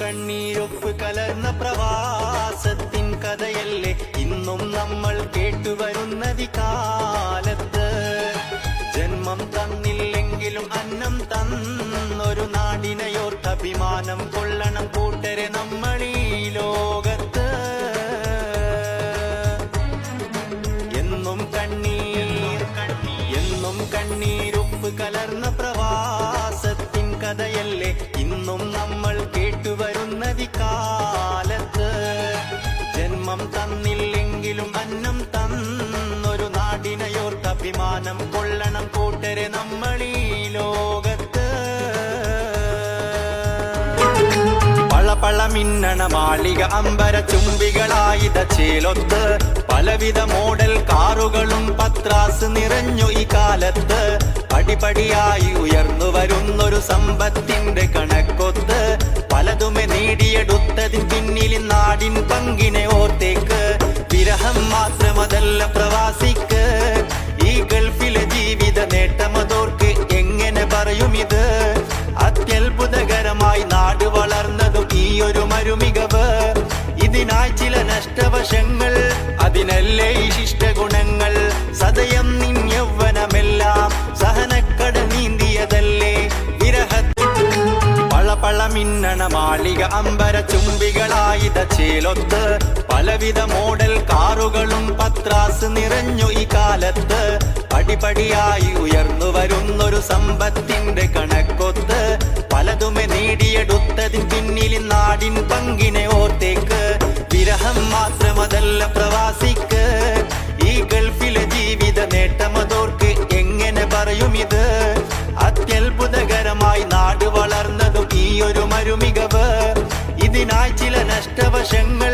കണ്ണീരൊപ്പ് കലർന്ന പ്രവാസത്തിൻ കഥയല്ലേ? ഇന്നും നമ്മൾ കേട്ടുവരുന്ന കാലത്ത് ജന്മം തന്നില്ലെങ്കിലും അന്നം തന്നൊരു നാടിനെയോർത്ത് അഭിമാനം കൊള്ളണം കൂട്ടരെ ഈ ലോകത്ത്. എന്നും കണ്ണീർ എന്നും കണ്ണീരൊപ്പ് കലർന്ന കഥയല്ലേ? ഇന്നും നമ്മൾ കേട്ടുവരുന്നതി കാലത്ത് ജന്മം തന്നില്ലെങ്കിലും അന്നം തന്നൊരു നാടിനയോർക്ക് അഭിമാനം കൊള്ളണം കൂട്ടരെ നമ്മളീ ലോകത്ത്. പളപള മിന്നണ മാളിക അമ്പര ചുംബികളായിത ചേലൊത്ത്. പലവിധ മോഡൽ കാറുകളും പത്രാസ് നിറഞ്ഞു ഈ കാലത്ത്. പടിപടിയായി ഉയർന്നു വരുന്നൊരു സമ്പത്തിന്റെ കണക്കൊത്ത് പലതുമെ നേടിയെടുത്തതിൻ പിന്നിൽ നാടിൻ പങ്കിനെ ഓർത്തേക്ക്. വിരഹം മാത്രമതല്ല പ്രവാസിക്ക്. ഈ ഗൾഫിലെ ജീവിത നേട്ടമതോർക്ക് എങ്ങനെ പറയും ഇത്? അത്യത്ഭുതകരമായി നാട് വളർന്നതും ഈ ഒരു മരുമികവ്. ഇതിനായി ചില നഷ്ടവശങ്ങൾ അതിനല്ലേ ഈ ശിഷ്ട ഗുണങ്ങൾ മിന്നണ മാളിക അമ്പര ചുംബികളായിത ചേലൊത്ത്. പലവിധ മോഡൽ കാറുകളും പത്രാസ് നിറഞ്ഞു ഈ കാലത്ത്. പടിപടിയായി ഉയർന്നു വരുന്നൊരു സമ്പത്തിന്റെ ഒരു മരുമികവ് ഇതിനായി ചില നഷ്ടവശങ്ങൾ